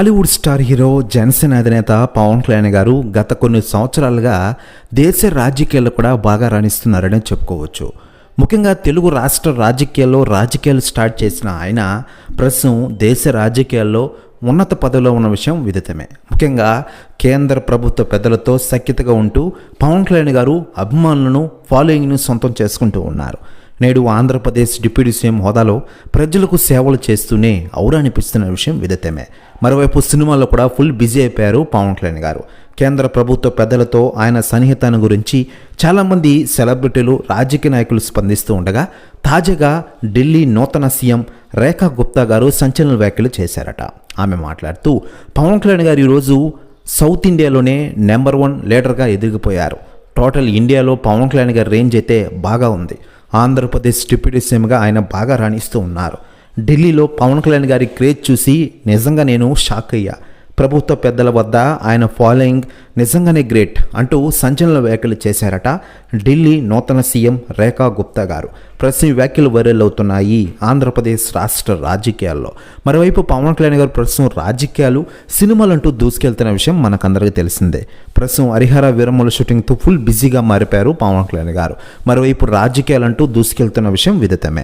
Tollywood star hero Janasena అధినేత పవన్ కళ్యాణ్ గారు గత కొన్ని సంవత్సరాలుగా దేశ రాజకీయాల్లో కూడా బాగా రాణిస్తున్నారని చెప్పుకోవచ్చు. ముఖ్యంగా తెలుగు రాష్ట్ర రాజకీయాల్లో రాజకీయాలు స్టార్ట్ చేసిన ఆయన ప్రస్తుతం దేశ రాజకీయాల్లో ఉన్నత పదవిలో ఉన్న విషయం విదితమే. ముఖ్యంగా కేంద్ర ప్రభుత్వ పెద్దలతో సఖ్యతగా ఉంటూ పవన్ కళ్యాణ్ గారు అభిమానులను ఫాలోయింగ్ను సొంతం చేసుకుంటూ ఉన్నారు. నేడు ఆంధ్రప్రదేశ్ డిప్యూటీ సీఎం హోదాలో ప్రజలకు సేవలు చేస్తూనే ఔరానిపిస్తున్న విషయం విదితమే. మరోవైపు సినిమాల్లో కూడా ఫుల్ బిజీ అయిపోయారు పవన్ కళ్యాణ్ గారు. కేంద్ర ప్రభుత్వ పెద్దలతో ఆయన సన్నిహితాన్ని గురించి చాలామంది సెలబ్రిటీలు రాజకీయ నాయకులు స్పందిస్తూ ఉండగా తాజాగా ఢిల్లీ నూతన సీఎం రేఖా గుప్తా గారు సంచలన వ్యాఖ్యలు చేశారట. ఆమె మాట్లాడుతూ పవన్ కళ్యాణ్ గారు ఈరోజు సౌత్ ఇండియాలోనే నెంబర్ వన్ లీడర్గా ఎదిగిపోయారు. టోటల్ ఇండియాలో పవన్ కళ్యాణ్ గారి రేంజ్ అయితే బాగా ఉంది. ఆంధ్రప్రదేశ్ డిప్యూటీ సీఎంగా ఆయన బాగా రాణిస్తూ ఉన్నారు. ఢిల్లీలో పవన్ కళ్యాణ్ గారి క్రేజ్ చూసి నిజంగా నేను షాక్ అయ్యా. ప్రభుత్వ పెద్దల వద్ద ఆయన ఫాలోయింగ్ నిజంగానే గ్రేట్ అంటూ సంచలన వ్యాఖ్యలు చేశారట ఢిల్లీ నూతన సీఎం రేఖా గుప్తా గారు. ప్రస్తుతం వ్యాఖ్యలు వైరల్ అవుతున్నాయి ఆంధ్రప్రదేశ్ రాష్ట్ర రాజకీయాల్లో. మరోవైపు పవన్ కళ్యాణ్ గారు ప్రస్తుతం రాజకీయాలు సినిమాలంటూ దూసుకెళ్తున్న విషయం మనకందరికీ తెలిసిందే. ప్రస్తుతం హరిహర వీరమ్మల షూటింగ్తో ఫుల్ బిజీగా మారిపోయారు పవన్ కళ్యాణ్ గారు. మరోవైపు రాజకీయాలంటూ దూసుకెళ్తున్న విషయం విదితమే.